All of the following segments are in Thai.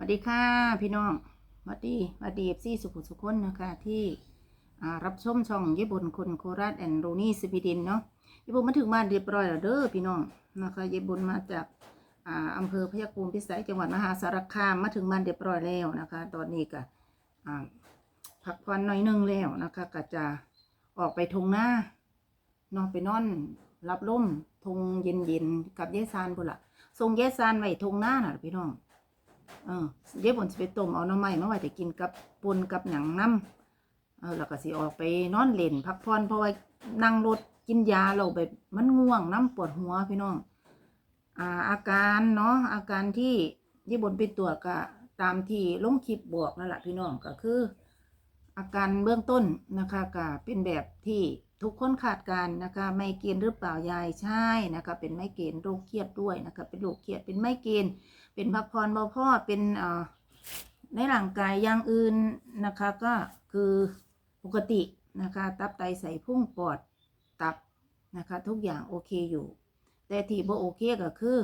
วัสดีค่ะพี่น้องสวัสดีสวัสดีเอฟซีสุขุสุขนนะคะที่รับชมช่องญี่ปุ่นคนโคราชแอนด์โรนี่สวีเดนเนาะญี่ปุ่นมาถึงบ้านเรียบร้อยแล้วเด้อพี่น้องนะคะญี่ปุ่นมาจากอ่าอำเภอพยาคูมพิสัยจังหวัดมหาสารคามมาถึงบ้านเรียบร้อยแล้วนะคะ ตอนนี้ก็พักผ่อนหน่อยหนึงแล้วนะคะก็จะออกไปทงหน้านอนไปนอนรับลมทงเย็นๆกับเยซานพุ่นละทรงเยซานไว้ทงหน้าน่ะพี่น้อง เออเดี๋ยวผมจะไปต้มเอาหน้ำไม้มาไว้แต่กินกับปนกับหนังน้ำเออแล้วก็สิออกไปนอนเล่นพักผ่อนเพราะว่านั่งรถกินยาเราแบบมันง่วงน้ำปวดหัวพี่น้องอ่าอาการเนาะอาการที่ยี่บนไปตรวจก็ตามที่ลงคลิปบอกนั่นแหละพี่น้องก็คือ อาการเบื้องต้นนะคะก็เป็นแบบที่ ทุกคนขาดการนะคะไมเกรนหรือเปล่ายายใช่นะคะเป็นไมเกรนโรคเครียดด้วยนะคะเป็นโรคเครียดเป็นไมเกรนเป็นพักผ่อนบ่พอเป็นในร่างกายอย่างอื่นนะคะก็คือปกตินะคะตับไตใส่พุ่งปอดตับนะคะทุกอย่างโอเคอยู่ แต่ที่บ่โอเคก็คือ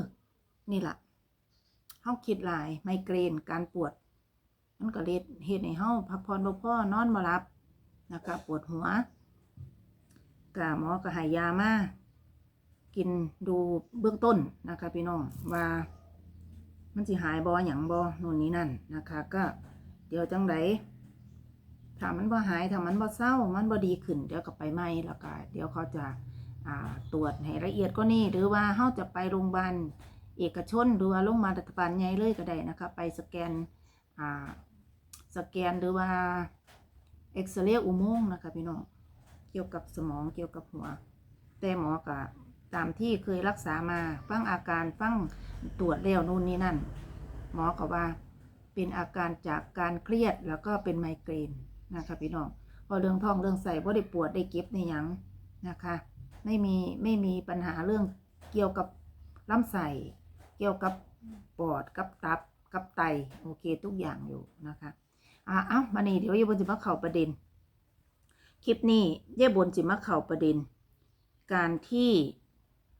นี่แหละเฮาคิดหลายไมเกรนการปวดมันก็เลดเฮ็ดให้เฮาพักผ่อนบ่พอนอนบ่หลับนะคะปวดหัว ก็หมอก็ให้ยามากินดูเบื้องต้นนะคะพี่น้องว่ามันสิหายบอหยังบอนู่นนี่นั่นนะคะ ก็เดี๋ยวจังไดถ้ามันบ่หายถ้ามันบ่เศร้ามันบ่ดีขึ้น เดี๋ยวก็ไปใหม่แล้วก็เดี๋ยวเขาจะาตรวจให้ละเอียดก็นี่หรือว่าเฮาจะไปโรงพยาบาลเอกชนหรือว่าโรงพยาบาลรัฐบาลใหญ่เลยก็ได้นะคะไปสแกนสแกนหรือว่าเอ็กซเรย์อุโมงค์นะคะพี่น้อง เกี่ยวกับสมองเกี่ยวกับหัว แต่หมอก็ตามที่เคยรักษามาฟังอาการฟังตรวจแล้วนู่นนี่นั่น หมอก็ว่าเป็นอาการจากการเครียดแล้วก็เป็นไมเกรนนะคะพี่น้องพอเรื่องท้องเรื่องใส่บ่ได้ปวดได้เก็บในยังนะคะ ไม่มีไม่มีปัญหาเรื่องเกี่ยวกับลำไส้เกี่ยวกับปอดกับตับกับไตโอเคทุกอย่างอยู่นะคะอะเอ้ามานี่เดี๋ยวยายบนจะมาเข่าประเด็น คลิปนี้เยายบนจะมาเข่าประเด็น การที่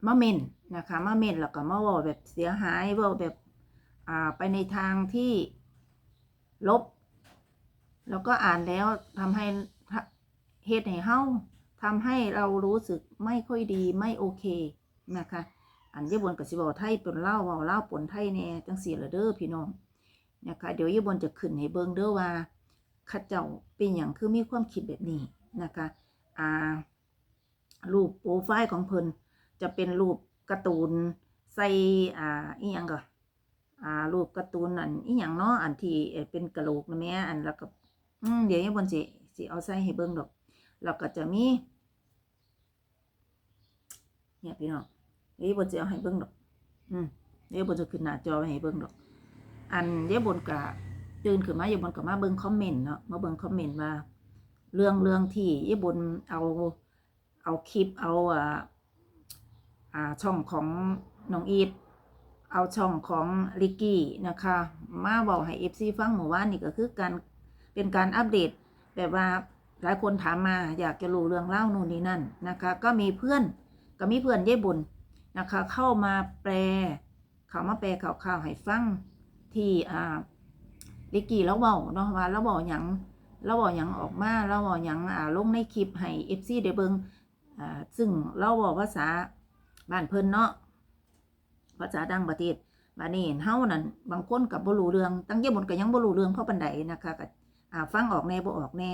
มะเมนนะคะมะเมนแล้วก็มาเว่าแบบเสียหายว่าแบบอ่าไปในทางที่ลบ แล้วก็อ่านแล้วทำให้เหตุให้เฮาทำให้เรารู้สึกไม่ค่อยดีไม่โอเคนะคะ อันเย่บนกับสิบอไทยปนเล่าเว่าเล่าปนไทยแน่จังสีละเด้อพี่น้องนะคะเดี๋ยวเย่บนจะขึ้นให้เบิงเด้อว่าข้าเจ้าเป็นอย่างคือมีความคิดแบบนี้ นะคะอ่ารูปโปรไฟล์ของเพิ่นจะเป็นรูปการ์ตูนใส่อ่าอีหยังก็อ่ารูปการ์ตูนอันอีหยังเนาะอันที่เป็นกระโหลกนะแม่อันแล้วก็อืมเดี๋ยวยังบนสิสิเอาใส่ให้เบิ่งดอกแล้วก็จะมีเนี่ยพี่น้องเดี๋ยวบนสิเอาให้เบิ่งดอก อืมเดี๋ยวบนจะขึ้นหน้าจอให้เบิ่งดอก อันเดี๋ยวบนกะตื่นขึ้นมาอยู่บนก็มาเบิ่งคอมเมนต์เนาะมาเบิ่งคอมเมนต์ว่า เรื่องเรื่องที่ยี่บนเอาเอาคลิปเอาอ่าอ่าช่องของน้องอีทเอาช่องของลิกกี้นะคะ มาบอกให้เอฟซีฟังหมู่ว่านนี่ก็คือการเป็นการอัปเดตแบบว่าหลายคนถามมาอยากจะรู้เรื่องเล่านู่นนี่นั่นนะคะ ก็มีเพื่อนก็มีเพื่อนเย่บุญนะคะ เข้ามาแปลเขามาแปลข่าวๆให้ฟังที่อ่าลิกกี้แล้วเบาเนาะว่าแล้วบอกหยัง แล้วบอกหยังออกมาแล้วบอกหยังอ่าลงในคลิปให้เอฟซีได้เบิงอ่าซึ่งเราบอกภาษาบ้านเพิ่นเนาะภาษาดังประเทศบานนี้เฮานั่นบางคนกับบ่รู้เรื่องตั้งเยอะบนก็ยังบ่รู้เรื่องเพราะปานใดนะคะก็อ่าฟังออกแน่บ่ออกแน่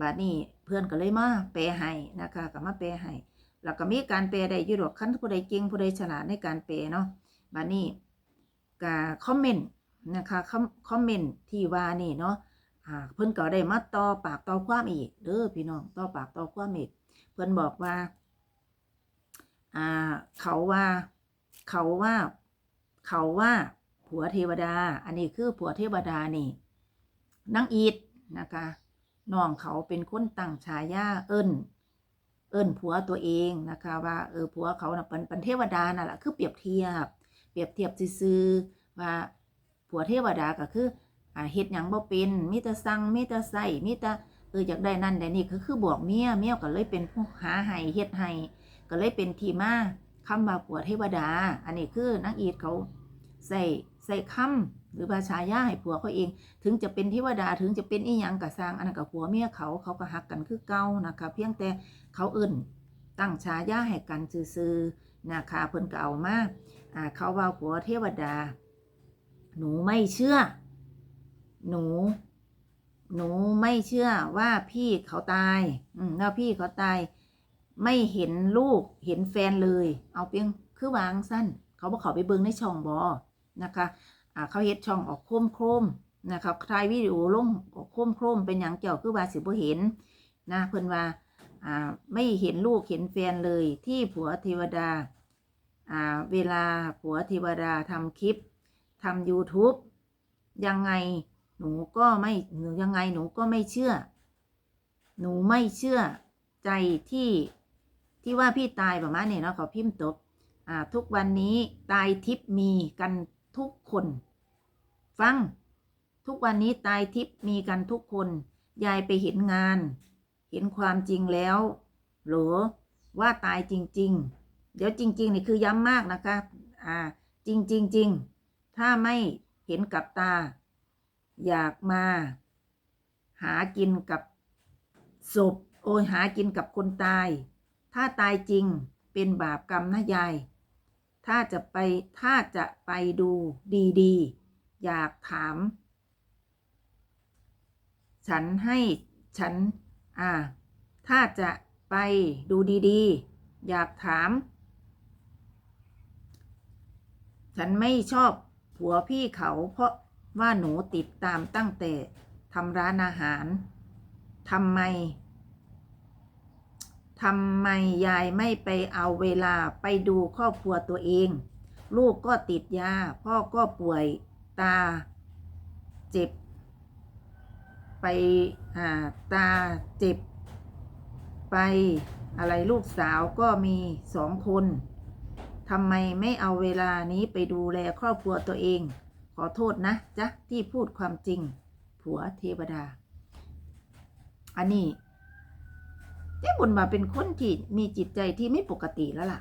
บ้าดนี้เพื่อนก็เลยมาแปลให้นะคะก็มาแปลให้แล้วก็มีการแปลได้อยู่ดอกคันผู้ใดเก่งผู้ใดฉลาดในการแปลเนาะบ้าดนี้ก็คอมเมนต์นะคะคอมคอมเมนต์ที่ว่านี่เนาะ อ่าเพิ่นก็ได้มาต่อปากต่อความอีกเด้อพี่น้องต่อปากต่อความอีกเพื่อนบอกว่า อ่า เขาว่า เขาว่า เขาว่า ผัวเทวดา อันนี้คือผัวเทวดานี่นางอีดนะคะน้องเขาเป็นคนตั้งฉายาเอิ้นเอิ้นผัวตัวเองนะคะ ว่าเออผัวเขาน่ะเป็นเป็นเทวดานั่นแหละคือเปรียบเทียบ เปรียบเทียบซื่อว่าผัวเทวดาก็คือ เฮ็ดหยังบ่เป็นมีแต่สั่งมีแต่ใส่มีแต่เอออยากได้นั่นได้นี่ก็คือบอกเมียเมียก็เลยเป็นผู้หาให้เฮ็ดให้ก็เลยเป็นที่มาคำว่าผัวเทวดา อันนี้คือนางอีดเขาใส่ใส่คำหรือว่าฉายาให้ผัวเขาเอง ถึงจะเป็นเทวดาถึงจะเป็นอีหยังกะสร้างอันนั้นกับผัวเมียเขาเขาก็หักกันคือเก่านะคะเพียงแต่เขาเอิ่นตั้งฉายาให้กันซื่อๆนะคะเพิ่นก็เอามาอ่าเขาว่าผัวเทวดา หนูไม่เชื่อ หนู หนูไม่เชื่อว่าพี่เขาตาย อืมว่าพี่เขาตาย ไม่เห็นลูกเห็นแฟนเลย เอาเพียงคือวางสั้น เขาบอกเขาไปเบิ่งในช่องบอนะคะอ่าเขาเฮ็ดช่องออกโคมโคมนะคะถ่ายวิดีโอลงออกโคมโคมเป็นอย่างเกี่ยวคือว่าสิบ่เห็นนะเพิ่นว่าอ่าไม่เห็นลูกเห็นแฟนเลยที่ผัวเทวดาอ่าเวลาผัวเทวดาทำคลิปทำ YouTube ยังไง หนูก็ไม่หนูยังไงหนูก็ไม่เชื่อ หนูไม่เชื่อใจที่ที่ว่าพี่ตายประมาณนี้เนาะเขาพิมพ์ตบอ่าทุกวันนี้ตายทิพมีกันทุกคน ฟัง ทุกวันนี้ตายทิพมีกันทุกคน ยายไปเห็นงาน เห็นความจริงแล้วหรือว่าตายจริง ๆ เดี๋ยวจริง ๆ นี่คือย้ำมากนะคะ อ่า จริงจริงจริงถ้าไม่เห็นกับตา อยากมา หากินกับศพโอ้ยหากินกับคนตาย ถ้าตายจริงเป็นบาปกรรมนะยาย ถ้าจะไปถ้าจะไปดูดีๆ อยากถาม ฉันให้ฉัน อ่า ถ้าจะไปดูดีๆ อยากถาม ฉันไม่ชอบผัวพี่เขาเพราะ ว่าหนูติดตามตั้งแต่ทำร้านอาหารทำไมทำไมยายไม่ไปเอาเวลาไปดูครอบครัวตัวเอง ลูกก็ติดยา พ่อก็ป่วยตาเจ็บ ไปอ่าตาเจ็บ ไปอะไรลูกสาวก็มีสองคนทำไมไม่เอาเวลานี้ไปดูแลครอบครัวตัวเอง ขอโทษนะจ๊ะที่พูดความจริง ผัวเทวดา อันนี้เจ๊บุญมาเป็นคนที่มีจิตใจที่ไม่ปกติแล้วล่ะ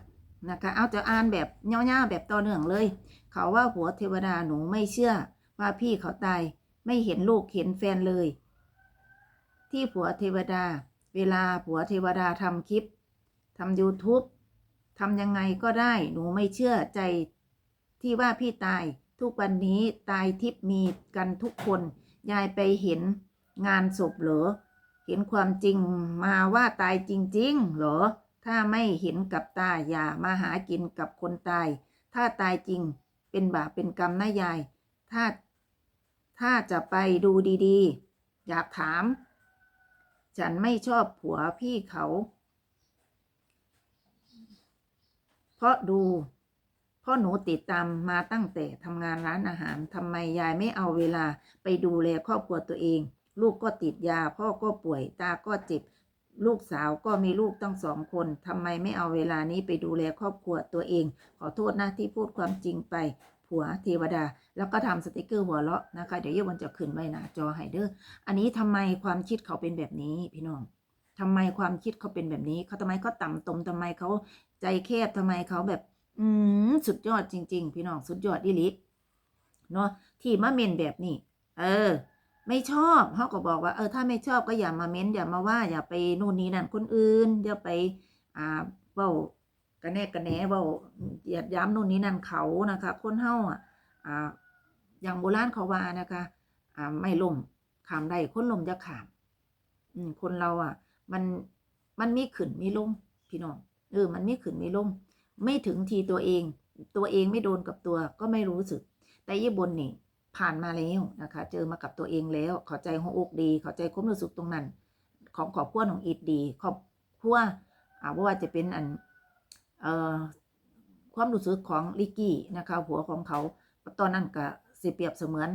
นะคะเอาจะอ่านแบบเงาๆแบบต่อเนื่องเลย เขาว่าผัวเทวดาหนูไม่เชื่อ ว่าพี่เขาตายไม่เห็นลูกเห็นแฟนเลย ที่ผัวเทวดา เวลาผัวเทวดาทำคลิปทำ YouTube ทำยังไงก็ได้หนูไม่เชื่อใจที่ว่าพี่ตาย ทุกวันนี้ตายทิพย์มีกันทุกคน ยายไปเห็นงานศพเหรอ เห็นความจริงมาว่าตายจริง ๆ เหรอ ถ้าไม่เห็นกับตาอย่ามาหากินกับคนตาย ถ้าตายจริงเป็นบาปเป็นกรรมนะยาย ถ้า ถ้าจะไปดูดีๆ อยากถาม ฉันไม่ชอบผัวพี่เขา เพราะดู พราะหนูติดตามมาตั้งแต่ทำงานร้านอาหารทำไมยายไม่เอาเวลาไปดูแลครอบครัวตัวเอง ลูกก็ติดยา พ่อก็ป่วย ตาก็เจ็บ ลูกสาวก็มีลูกตั้งสองคนทำไมไม่เอาเวลานี้ไปดูแลครอบครัวตัวเอง ขอโทษนะที่พูดความจริงไป ผัวเทวดา แล้วก็ทำสติกเกอร์หัวเราะนะคะ เดี๋ยวเยวันจะขึ้นไว้น้าจอให้เด้ออันนี้ทำไมความคิดเขาเป็นแบบนี้พี่น้องทำไมความคิดเขาเป็นแบบนี้เขาทำไมเขาต่ำตมทำไมเขาใจแคบทำไมเขาแบบ อืมสุดยอดจริง ๆ พี่น้องสุดยอดดิลิเนาะที่มาเมนแบบนี้ เออ ไม่ชอบเขาก็บอกว่าเออถ้าไม่ชอบก็อย่ามาเม้นอย่ามาว่า อย่าไปนู่นนี่นั่นคนอื่นอย่าไป อ่าเว้ากระแนกกระแหนเว้าหยียดย้ำนู่นนี่นั่นเขานะคะ คนเฮาอะอ่าอย่างโบราณเขาว่านะคะอ่าไม่ล่มขามได้คนล่มจะขาม อืมคนเราอะ มันมันมีขึ้นมีลงพี่น้องเออมันมีขึ้นมีลง ไม่ถึงทีตัวเอง ตัวเองไม่โดนกับตัวก็ไม่รู้สึก แต่ยี่บนนี่ผ่านมาแล้วนะคะ เจอมากับตัวเองแล้วข้าใจหัวอกดีข้าใจความรู้สึกตรงนั้น ของขอบครัวของอีดดีขอบครัวอ่าว่าจะเป็นอันเอ่อความรู้สึกของลิกกี้นะคะหัวของเขาตอนนั้นก็สิเปรียบเสมือน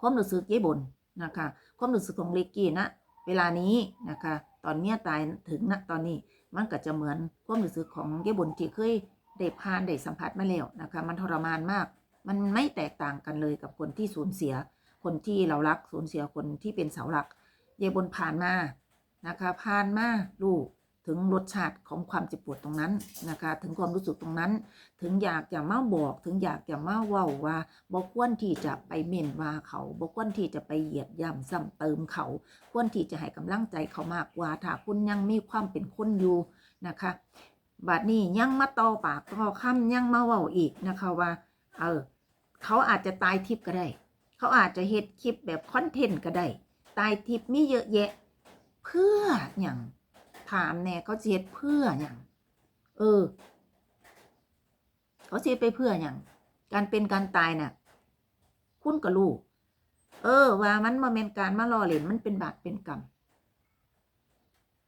ความรู้สึกยี่บนนะคะ ความรู้สึกของลิกกี้นะเวลานี้นะคะ ตอนเมียตายถึงณตอนนี้ มันก็จะเหมือนความรู้สึกของยี่บนที่เคยได้ผ่านได้สัมผัสมาแล้วนะคะ มันทรมานมาก มันไม่แตกต่างกันเลยกับคนที่สูญเสีย คนที่เรารักสูญเสียคนที่เป็นเสาหลัก เยบุนผ่านมานะคะผ่านมาลูก ถึงรสชาติของความเจ็บปวดตรงนั้นนะคะ ถึงความรู้สึกตรงนั้น ถึงอยากจะมาบอก ถึงอยากจะมาเว้าว่าบ่ควรที่จะไปเม่นว่าเขาบ่ควรที่จะไปเหยียดย่ำซ้ำเติมเขา ควรที่จะให้กำลังใจเขามากกว่าถ้าคุณยังมีความเป็นคนอยู่นะคะบัดนี้ยังมาต่อปากต่อคำยังมาเว้าอีกนะคะว่า เออเขาอาจจะตายทิพย์ก็ได้ เขาอาจจะเฮ็ดคลิปแบบคอนเทนต์ก็ได้ ตายทิพย์มีเยอะแยะ เพื่ออย่าง ถามแน่เขาสิเฮ็ดเพื่ออย่างเออ เขาสิเฮ็ดไปเพื่ออย่างการเป็นการตายน่ะ คุณก็รู้เออ ว่ามันมาเป็นการมาล่อเล่นมันเป็นบาปเป็นกรรม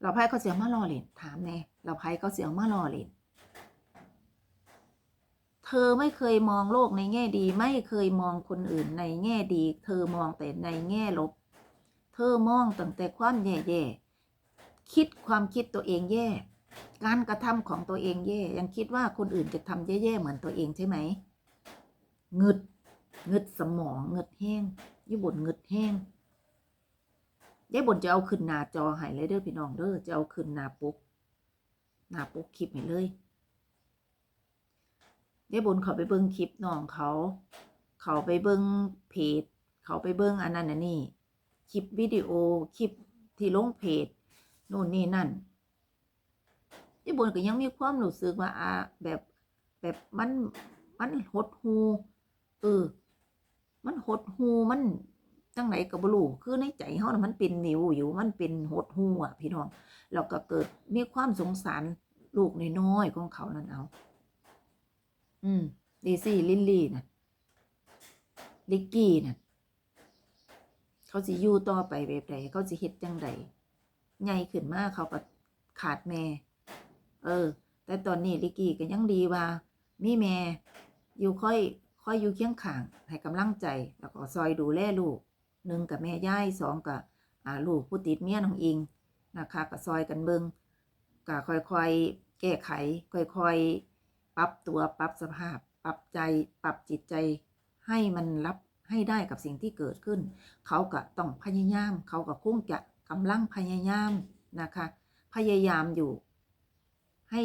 เราไพ่เขาเสียมาล่อเล่นถามแน่เราไพ่เขาเสียมาล่อเล่นเธอไม่เคยมองโลกในแง่ดี ไม่เคยมองคนอื่นในแง่ดี เธอมองแต่ในแง่ลบ เธอมองตั้งแต่ความแย่ๆ คิดความคิดตัวเองแย่ การกระทำของตัวเองแย่ ยังคิดว่าคนอื่นจะทำแย่ๆเหมือนตัวเองใช่ไหมเงึดเงึดสมองเงึดแห้งยี่บนเงึดแห้งยายบนจะเอาขึ้นหน้าจอให้เลยเด้อพี่น้องเด้อจะเอาขึ้นหน้าปุ๊กหน้าปุ๊กคลิปให้เลยยายบนเขาไปเบิ้งคลิปน้องเขา เขาไปเบิ้งเพจ เขาไปเบิ้งอันนั้นอันนี้คลิปวิดีโอคลิปที่ลงเพจ นู่นนี่นั่นที่บนก็ยังมีความรู้สึกว่าอาแบบแบบมันมันหดหูเออ มันหดหูมันจังไหนกับบลูคือในใจเฮานะมันเป็นนิวอยู่มันเป็นหดหูอะพี่น้องแล้วก็เกิดมีความสงสารลูกน้อยๆของเขานั่นเอา อืมดีซี่ลิลลี่นะลิกกี้นะเขาสิอยู่ต่อไปแบบใดเขาสิเฮ็ดจังใด ใหญ่ขึ้นมาเขาก็ขาดแม่ เออ แต่ตอนนี้ลิกกี้ก็ยังดีว่า มีแม่อยู่ค่อยค่อยอยู่เคียงข้างให้กำลังใจ แล้วก็ซอยดูแลลูกหนึ่งกับแม่ย่ายสองกับอ่าลูกผู้ติดเมียน้องอิงนะคะก็ซอยกันเบิงก็ค่อยๆแก้ไข ค่อยๆปรับตัวปรับสภาพ ปรับใจปรับจิตใจ ให้มันรับให้ได้กับสิ่งที่เกิดขึ้น เขาก็ต้องพยายาม เขาก็คงจะ กำลังพยายามนะคะ พยายามอยู่ ให้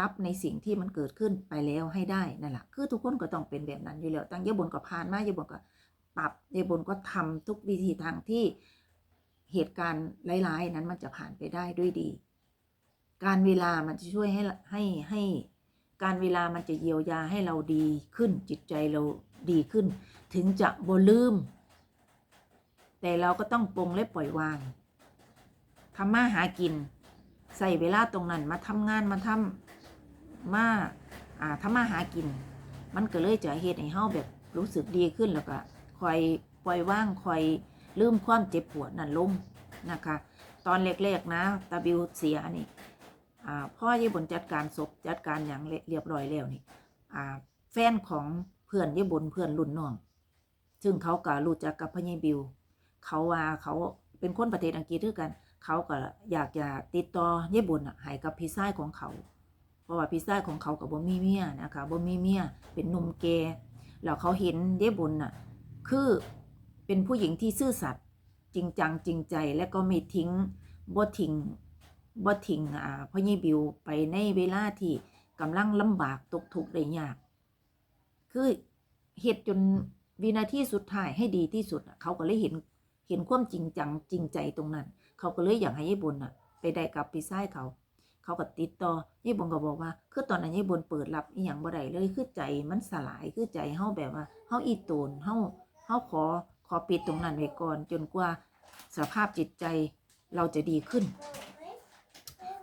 รับในสิ่งที่มันเกิดขึ้นไปแล้วให้ได้นั่นแหละคือทุกคนก็ต้องเป็นแบบนั้นอยู่แล้วตั้งเยบนก็ผ่านมาเยบนก็ปรับเยบนก็ทำทุกวิธีทางที่เหตุการณ์ร้ายๆนั้นมันจะผ่านไปได้ด้วยดี การเวลามันจะช่วยให้ให้ให้การเวลามันจะเยียวยาให้เราดีขึ้นจิตใจเราดีขึ้น ถึงจะบ่ลืม แต่เราก็ต้องปลงและปล่อยวาง ทำมาหากินใส่เวลาตรงนั้นมาทำงานมาทำมาอ่าทำมาหากิน มันก็เลยจะเฮ็ดให้เฮาแบบรู้สึกดีขึ้นแล้วก็คอยปล่อยว่างคอยลืมความเจ็บปวดนั่นลงนะคะ ตอนแรกๆนะตาบิวเสียนี่อ่าพ่อยี่บนจัดการศพจัดการอย่างเรียบร้อยแล้วนี่อ่าแฟนของเพื่อนยี่บนเพื่อนรุ่นน้อง ซึ่งเขาก็รู้จักกับพญบิว เขาว่าเขาเป็นคนประเทศอังกฤษด้วยกัน เขาก็อยากจะติดต่อเย่บุญน่ะให้กับพี่ชายของเขา เพราะว่าพี่ชายของเขากับบ่มีเมียนะคะบ่มีเมียเป็นนุ่มแก่แล้วเขาเห็นเย่บุญน่ะคือเป็นผู้หญิงที่ซื่อสัตย์จริงจังจริงใจและก็ไม่ทิ้งบ่ทิ้งบ่ทิ้งอ่าพ่อยี่บิวไปในเวลาที่กำลังลำบากตกทุกข์ได้ยาก คือเฮ็ดจนวินาทีสุดท้ายให้ดีที่สุดเขาก็เลยเห็นเห็นความจริงจังจริงใจตรงนั้น เขาก็เลยอยากให้ญี่ปุ่นอะ ไปได้กับพี่ชายเขา เขาก็ติดต่อญี่ปุ่นก็บอกว่า คือตอนนั้นญี่ปุ่นเปิดรับอีหยังบ่ได้เลยคือใจมันสลายคือใจเฮาแบบว่าเฮาอีโตนเฮาเฮาขอขอปิดตรงนั้นไว้ก่อน จนกว่าสภาพจิตใจเราจะดีขึ้น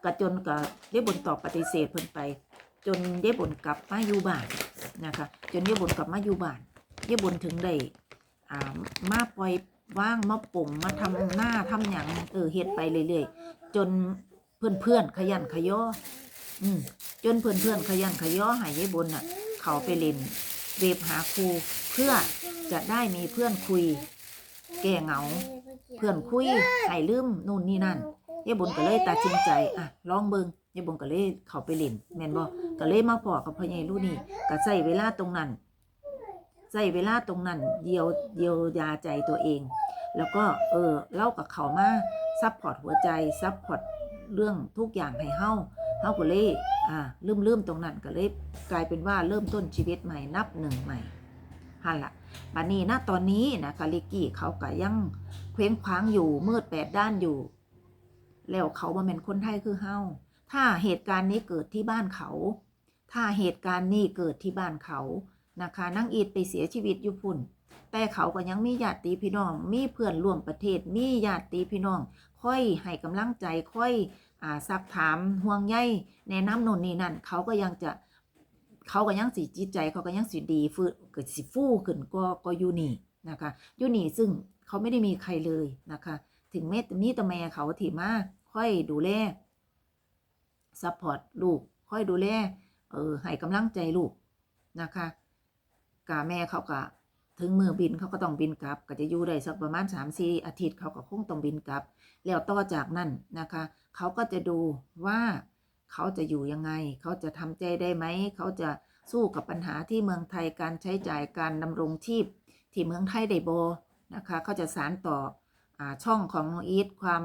ก็จนกับญี่ปุ่นตอบปฏิเสธเพิ่นไป จนญี่ปุ่นกลับมาอยู่บ้านนะคะ จนญี่ปุ่นกลับมาอยู่บ้านญี่ปุ่นถึงได้อ่ามาปล่อย ว่างมาปุ่มมาทำหน้าทำอย่างเออเฮ็ดไปเรื่อยๆจนเพื่อนเพื่อนขยันขยออืมจนเพื่อนเพื่อนขยันขยอหายายบนน่ะ เขาไปเล่นเว็บหาครูเพื่อจะได้มีเพื่อนคุย แก้เหงา เพื่อนคุยให้ลืมนู่นนี่นั่นยายบนก็เลยตัดสินใจอะลองเบิงยายบนก็เลยเขาไปเล่นแม่นบ่ก็เลยมาพอกับพ่อใหญ่ลูกนี่ก็ใช้เวลาตรงนั้น ใช้เวลาตรงนั้นเยียวเยียวยาใจตัวเอง แล้วก็เออเล่ากับเขามาซัพพอร์ตหัวใจซัพพอร์ตเรื่องทุกอย่างให้เฮาเฮาก็เลยอ่าลืมลืมตรงนั้นก็เลยกลายเป็นว่าเริ่มต้นชีวิตใหม่นับหนึ่งใหม่ฮันละบัดนี้ณตอนนี้นะคะลิกกี้เขาก็ยังเคว้งคว้างอยู่มืดแปดด้านอยู่ แล้วเขาบ่แม่นคนไทยคือเฮาถ้าเหตุการณ์นี้เกิดที่บ้านเขา ถ้าเหตุการณ์นี้เกิดที่บ้านเขา นะคะนางอีดไปเสียชีวิตอยู่พุ่น แต่เขาก็ยังมีญาติพี่น้อง มีเพื่อนร่วมประเทศ มีญาติพี่น้อง ค่อยให้กำลังใจ ค่อยอ่าซักถามห่วงใยแนะนำโน่นนี่นั่น เขาก็ยังจะเขาก็ยังสิจิตใจ เขาก็ยังสิดีฟื้นเกิดสิฟู่ขึ้นก็ก็อยู่นี่นะคะอยู่นี่ซึ่งเขาไม่ได้มีใครเลยนะคะ ถึงแม้แต่มีต่แม่เขาที่มาค่อยดูแลซัพพอร์ตลูก ค่อยดูแลเออให้กำลังใจลูกนะคะ กาแม่เขาก็ถึงมือบินเขาก็ต้องบินกลับ ก็จะอยู่ได้สักประมาณ3าสี่อาทิตย์เขาก็คงต้องบินกลับ แล้วต่อจากนั้นนะคะเขาก็จะดูว่าเขาจะอยู่ยังไง เขาจะทำใจได้ไหม เขาจะสู้กับปัญหาที่เมืองไทยการใช้จ่ายการดำรงชีพ ที่เมืองไทยได้โบนะคะเขาจะสารต่ออช่องของน้องอีทความ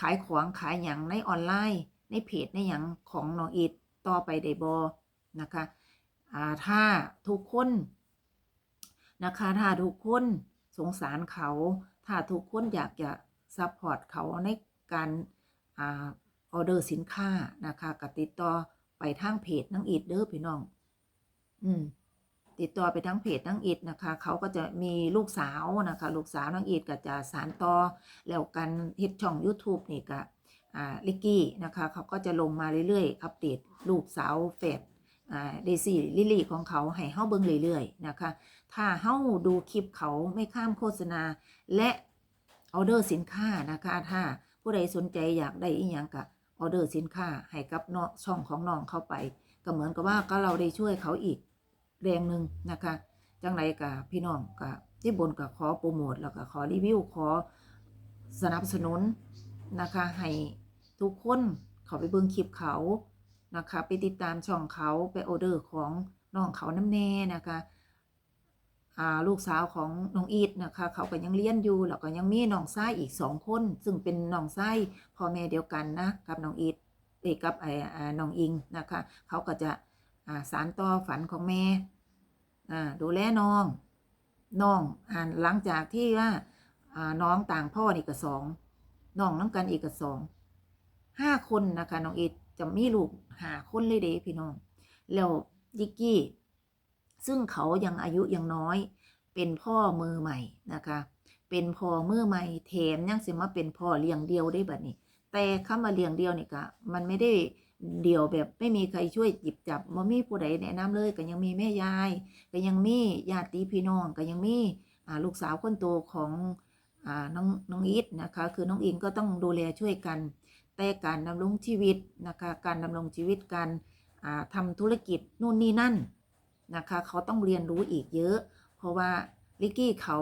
ขายของขายอย่างในออนไลน์ ในเพจในอย่างของน้องอีทต่อไปได้โบนะคะ ถ้าทุกคนนะคะถ้าทุกคนสงสารเขา ถ้าทุกคนอยากจะซัพพอร์ตเขาในการออเดอร์สินค้านะคะก็ติดต่อไปทางเพจนังอีดเด้อพี่น้อง อืมติดต่อไปทั้งเพจทั้งอิดนะคะ เขาก็จะมีลูกสาวนะคะ ลูกสาวนางอิดก็จะสานต่อแล้วกันเฮ็ดช่อง YouTube นี่ก็อ่าลิกกี้นะคะ เขาก็จะลงมาเรื่อยๆ อัปเดตลูกสาวแฝด เดซี่ลิลี่ของเขาให้เฮาเบิ่งเรื่อยๆนะคะ ถ้าเฮาดูคลิปเขาไม่ข้ามโฆษณา และออเดอร์สินค้านะคะ ถ้าผู้ใดสนใจอยากได้อีหยังก็ออเดอร์สินค้าให้กับเนาะช่องของน้องเข้าไป ก็เหมือนกับว่าก็เราได้ช่วยเขาอีกแรงหนึ่งนะคะจังไรกับพี่น้องกับที่บนกับขอโปรโมทแล้วก็ขอรีวิวขอสนับสนุนนะคะให้ทุกคนเขาไปเบิ่งคลิปเขา นะคะ ไปติดตามช่องเขาไปออเดอร์ของน้องเขาน้ำแน่นะคะลูกสาวของน้องอีดนะคะ เขาก็ยังเลี้ยนอยู่แล้วก็ยังมีน้องไส้อีกสองคน ซึ่งเป็นน้องไส้พ่อแม่เดียวกันนะกับน้องอีดเอกับไอ้น้องอิงนะคะ เขาก็จะาสารต่อฝันของแม่ดูแลน้องน้องหลังจากที่ว่าาน้องต่างพ่อนี่ก็สองน้องน้ำกันอีกสองห้าคนนะคะน้องอิด จะมีลูกหาคนเลยเด้พี่น้อง แล้วยิกกี้ ซึ่งเขายังอายุยังน้อย เป็นพ่อมือใหม่นะคะ เป็นพ่อมือใหม่แถมยังสิมาเป็นพ่อเลี้ยงเดียวได้แบบนี้ แต่คำว่าเลี้ยงเดียวนี่ก็มันไม่ได้เดียวแบบไม่มีใครช่วยจิบจับบ่มีผู้ใดแนะนำเลย ก็ยังมีแม่ยาย ก็ยังมีญาติพี่น้อง ก็ยังมีลูกสาวคนโตของอน้องน้องอีทนะคะ คือน้องอิงก็ต้องดูแลช่วยกัน แต่การดำรงชีวิตนะคะการดำรงชีวิตการทำธุรกิจนู่นนี่นั่นนะคะเขาต้องเรียนรู้อีกเยอะ เพราะว่าลิกกี้เขา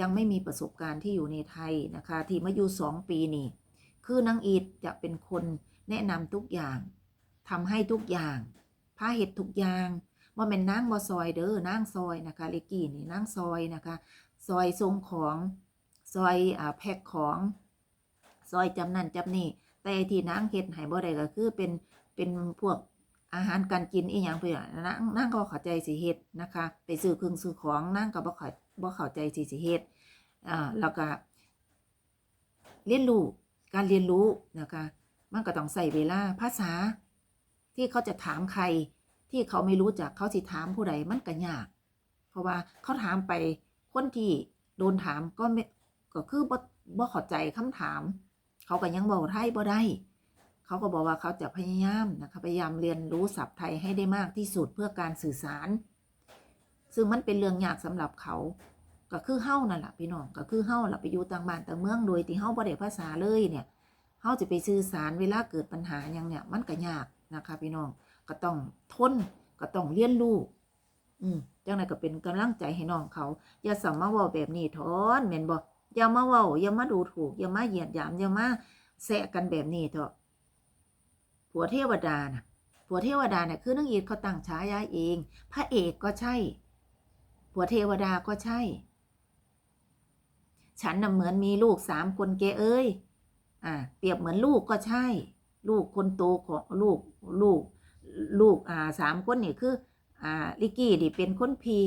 ยังไม่มีประสบการณ์ที่อยู่ในไทยนะคะที่มาอยู่สองปีนี่คือนางอีดจะเป็นคนแนะนำทุกอย่างทำให้ทุกอย่างพาเห็ดทุกอย่างว่าเป็นนางบอซอยเด้อนางซอยนะคะเลกกี้นี่นางซอยนะคะซอยทรงของซอยอ่าแพ็คของซอยจำนั่นจำนี่ แต่ที่นางเฮ็ดให้บ่ได้ก็คือเป็นเป็นพวกอาหารการกินอีหยังเพื่อนนางนางก็เข้าใจสิเฮ็ดนะคะ ไปซื้อเครื่องซื้อของนางก็บ่เข้าบ่เข้าใจสิสิเฮ็ดอ่าแล้วก็เรียนรู้การเรียนรู้นะคะมันก็ต้องใส่เวลาภาษา ที่เขาจะถามใคร ที่เขาไม่รู้จักเขาสิถามผู้ใดมันก็ยาก เพราะว่าเขาถามไปคนที่โดนถามก็ไม่ก็คือบ่บ่เข้าใจคำถาม เขาก็ยังบอกไทยบ่ได้ เขาก็บอกว่าเขาจะพยายามนะคะพยายามเรียนรู้ศัพท์ไทยให้ได้มากที่สุดเพื่อการสื่อสาร ซึ่งมันเป็นเรื่องยากสำหรับเขาก็คือเฮ้านั่นแหละพี่น้องก็คือเฮ้าล่ะไปอยู่ต่างบ้านต่างเมืองโดยที่เฮ้าบ่ได้ภาษาเลยเนี่ยเฮ้าจะไปสื่อสารเวลาเกิดปัญหาอย่างเนี่ย มันก็ยากนะคะพี่น้องก็ต้องทนก็ต้องเรียนรู้อืมจังไดก็เป็นกำลังใจให้น้องเขา อย่าสามาว้าแบบนี้ทอนแม่นบ่ อย่ามาเว้าอย่ามาดูถูกอย่ามาเหยียดหยามอย่ามาแซะกันแบบนี้เถอะผัวเทวดาน่ะผัวเทวดาเนี่ยคือนางเอกเขาตั้งฉายาเอง พระเอกก็ใช่ ผัวเทวดาก็ใช่ ฉันน่ะเหมือนมีลูกสามคนแกเอ้ยอ่าเปรียบเหมือนลูกก็ใช่ ลูกคนโตของลูกลูก ลูกอ่าสามคนนี่คือ อ่าลิกกี้นี่เป็นคนพี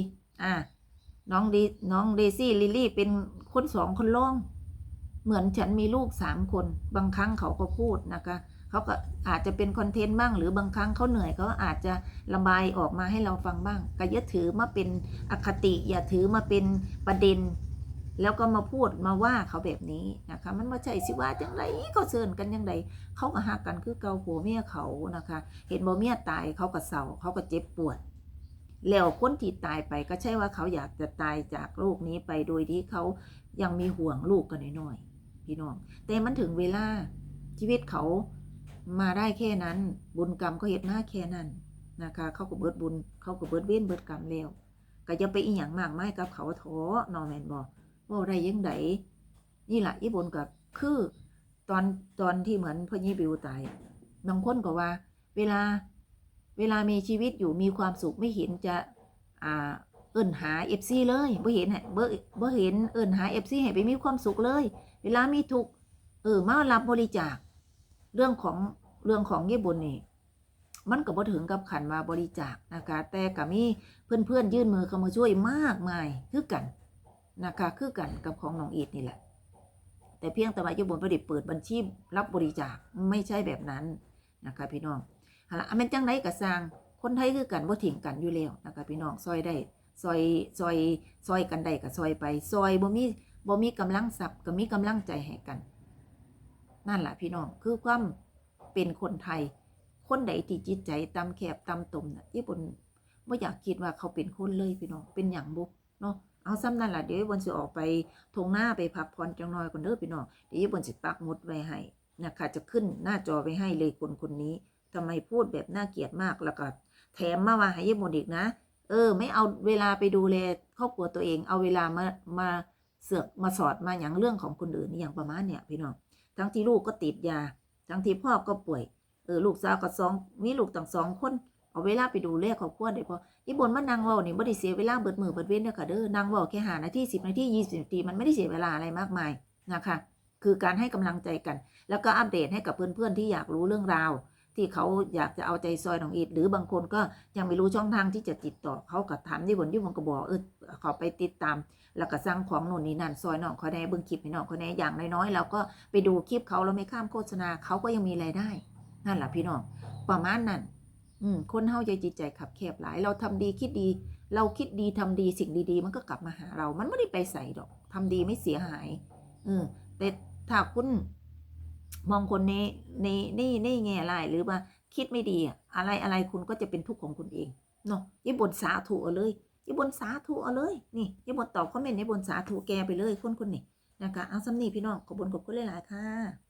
อ่า น้องดีน้องเดซี่ลิลี่เป็นคนสองคนล่องเหมือนฉันมีลูกสามคน บางครั้งเขาก็พูดนะคะเขาก็อาจจะเป็นคอนเทนต์บ้างหรือบางครั้งเขาเหนื่อยเขาอาจจะระบายออกมาให้เราฟังบ้างก็อย่าถือมาเป็นอคติ อย่าถือมาเป็นประเด็น แล้วก็มาพูดมาว่าเขาแบบนี้นะคะ มันมาใช่สิว่าจังไรก็เซินกันยังไงเขาก็หักกันคือเกาผัวเมียเขานะคะ เห็นบ่เมียตายเขาก็เศร้าเขาก็เจ็บปวด แล้วคนที่ตายไปก็ใช่ว่าเขาอยากจะตายจากโลกนี้ไปโดยที่เขายังมีห่วงลูกกันน้อยๆพี่น้อง แต่มันถึงเวลาชีวิตเขามาได้แค่นั้น บุญกรรมก็เห็นหน้าแค่นั้นนะคะเขาก็เบิดบุญเขาก็เบิดเว้นเบิดกรรมแล้วก็จะไปอีหยังมากไม่กับเขาท้อนอแมนบอกว่าได้ยังไงนี่แหละอีบนกับคือตอนตอนที่เหมือนพ่อยี่บิวตายบางคนก็ว่า เวลา เวลามีชีวิตอยู่มีความสุขไม่เห็นจะอ่าเอิ้นหาเอฟซีเลยบ่เห็นให้บ่บ่เห็นเอิ้นหาเอฟซีให้ไปมีความสุขเลย เวลามีทุกเออมารับบริจาค เรื่องของเรื่องของญี่ปุ่นนี่มันก็บ่ถึงกับขันมาบริจาคนะคะแต่ก็มีเพื่อนๆยื่นมือเข้ามาช่วยมากมายคือกันนะคะคือกันกับของน้องอีดนี่แหละแต่เพียงแต่ว่าญี่ปุ่นประดิษฐ์เปิดบัญชีรับบริจาคไม่ใช่แบบนั้นนะคะพี่น้อง ฮะละอเป็นจังไดก็สร้างคนไทยคือกันบ่ทิ้งกันอยู่แล้วนะคะพี่น้องซอยได้ซอยซอยซอยกันได้ก็ซอยไป ซอยบ่มีบ่มีกำลังทรัพย์ก็มีกำลังใจให้กัน นั่นแหละพี่น้องคือความเป็นคนไทย คนใดที่จิตใจตำแคบตำตุ่มน่ะญี่ปุ่นบ่อยากคิดว่าเขาเป็นคนเลยพี่น้องเป็นหยังบุเนาะเอาซ้ำนั่นแหละเดี๋ยวญี่ปุ่นสิออกไปทงหน้าไปพักผ่อนจังน้อยก่อนเด้อพี่น้องเดี๋ยวญี่ปุ่นสิปักมุดไว้ให้นะคะจะขึ้นหน้าจอไว้ให้เลยคนคนนี้ ทำไมพูดแบบน่าเกลียดมากแล้วก็แถมมาว่าให้ญี่ปุ่นอีกนะ เออ ไม่เอาเวลาไปดูแลครอบครัวตัวเอง เอาเวลามามาเสือกมาสอดมาอย่างเรื่องของคนอื่นอย่างประมาณเนี่ยพี่น้อง ทั้งที่ลูกก็ติดยา ทั้งที่พ่อก็ป่วย เออลูกสาวก็สองมีลูกตั้งสองคน เอาเวลาไปดูแลครอบครัวได้พอญี่ปุ่นมันางว่านี่ไม่ได้เสียเวลาเบิดมือเบิดเว้นเด้อค่ะเด้อนางว่าแค่หานาทีสิบนาทียี่สิบนาทีมันไม่ได้เสียเวลาอะไรมากมายนะคะ คือการให้กำลังใจกัน แล้วก็อัปเดตให้กับเพื่อนๆที่อยากรู้เรื่องราว ที่เขาอยากจะเอาใจซอยน้องอีดหรือบางคนก็ยังไม่รู้ช่องทางที่จะติดต่อเขากับถามยี่บนยี่บนก็บอกเออเขาไปติดตาม แล้วก็สร้างของโน่นนี่นั่นซอยน้องเขาแน่เบิ่งคลิปให้น้องเขาแน่อย่างน้อยๆเราก็ไปดูคลิปเขาเราไม่ข้ามโฆษณาเขาก็ยังมีรายได้นั่นแหละพี่น้องประมาณนั้นอืมคนเฮาใจจิตใจขับแคบหลาย เราทำดีคิดดี เราคิดดีทำดีสิ่งดีๆ มันก็กลับมาหาเรา มันไม่ได้ไปใส่ดอกทำดีไม่เสียหายเออแต่ถ้าคุณ มองคนในในในในแง่ร้ายหรือว่าคิดไม่ดีอะอะไรอะไรคุณก็จะเป็นทุกข์ของคุณเองเนาะอย่าบ่นสาธุเอาเลยอย่าบ่นสาธุเอาเลยนี่อย่าบ่นตอบคอมเมนต์อย่าบ่นสาธุแกไปเลยคนคนนี้นะคะเอาสำนีพี่น้องขอบคุณขอบคุณหลายๆค่ะ